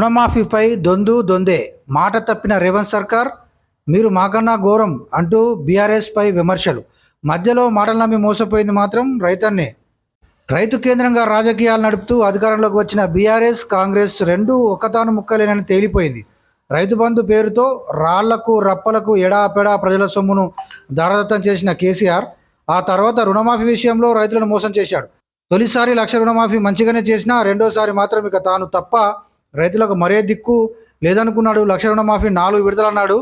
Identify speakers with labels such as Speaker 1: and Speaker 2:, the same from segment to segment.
Speaker 1: రుణమాఫీపై దొందు దొందే. మాట తప్పిన రేవంత్ సర్కార్ మీరు మాకన్నా ఘోరం అంటూ బీఆర్ఎస్పై విమర్శలు. మధ్యలో మాటలు నమ్మి మోసపోయింది మాత్రం రైతన్నే. రైతు కేంద్రంగా రాజకీయాలు నడుపుతూ అధికారంలోకి వచ్చిన బీఆర్ఎస్ కాంగ్రెస్ రెండూ ఒక్కతాను ముక్కలేనని తేలిపోయింది. రైతు బంధు పేరుతో రాళ్ళకు రప్పలకు ఎడాపెడా ప్రజల సొమ్మును దారదత్తం చేసిన కేసీఆర్ ఆ తర్వాత రుణమాఫీ విషయంలో రైతులను మోసం చేశాడు. తొలిసారి లక్ష రుణమాఫీ మంచిగానే చేసినా రెండోసారి మాత్రం ఇక తాను తప్ప రైతులకు మరే దిక్కు లేదనుకున్నాడు లక్ష రుణమాఫీ నాలుగు విడతలన్నాడు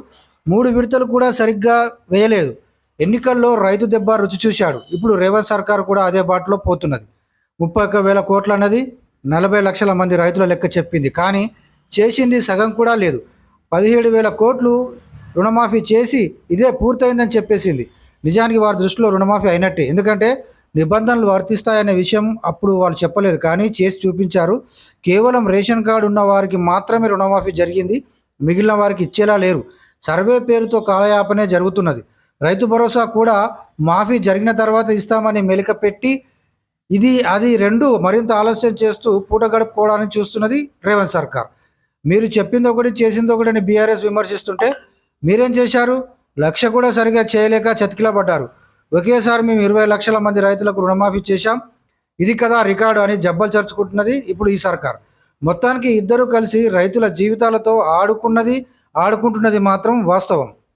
Speaker 1: మూడు విడతలు కూడా సరిగ్గా వేయలేదు. ఎన్నికల్లో రైతు దెబ్బ రుచి చూశాడు. ఇప్పుడు రేవంత్ సర్కార్ కూడా అదే బాటలో పోతున్నది. ముప్పై ఒక్క వేల కోట్లు అన్నది నలభై లక్షల మంది రైతుల లెక్క చెప్పింది. కానీ చేసింది సగం కూడా లేదు. పదిహేడు వేల కోట్లు రుణమాఫీ చేసి ఇదే పూర్తయిందని చెప్పేసింది. నిజానికి వారి దృష్టిలో రుణమాఫీ అయినట్టే. ఎందుకంటే నిబంధనలు వర్తిస్తాయనే విషయం అప్పుడు వాళ్ళు చెప్పలేదు. కానీ చేసి చూపించారు. కేవలం రేషన్ కార్డు ఉన్న వారికి మాత్రమే రుణమాఫీ జరిగింది. మిగిలిన వారికి ఇచ్చేలా లేరు. సర్వే పేరుతో కాలయాపనే జరుగుతున్నది. రైతు భరోసా కూడా మాఫీ జరిగిన తర్వాత ఇస్తామని మెలిక పెట్టి ఇది అది రెండు మరింత ఆలస్యం చేస్తూ పూట గడుపుకోవడానికి చూస్తున్నది రేవంత్ సర్కార్. మీరు చెప్పింది ఒకటి చేసింది ఒకటి అని బీఆర్ఎస్ విమర్శిస్తుంటే మీరేం చేశారు? లక్ష కూడా సరిగా చేయలేక చతికిలబడ్డారు. ఒకేసారి మేము ఇరవై లక్షల మంది రైతులకు రుణమాఫీ చేశాం. ఇది కదా రికార్డు అని జబ్బలు చర్చుకుంటున్నది ఇప్పుడు ఈ సర్కార్. మొత్తానికి ఇద్దరు కలిసి రైతుల జీవితాలతో ఆడుకున్నది ఆడుకుంటున్నది మాత్రం వాస్తవం.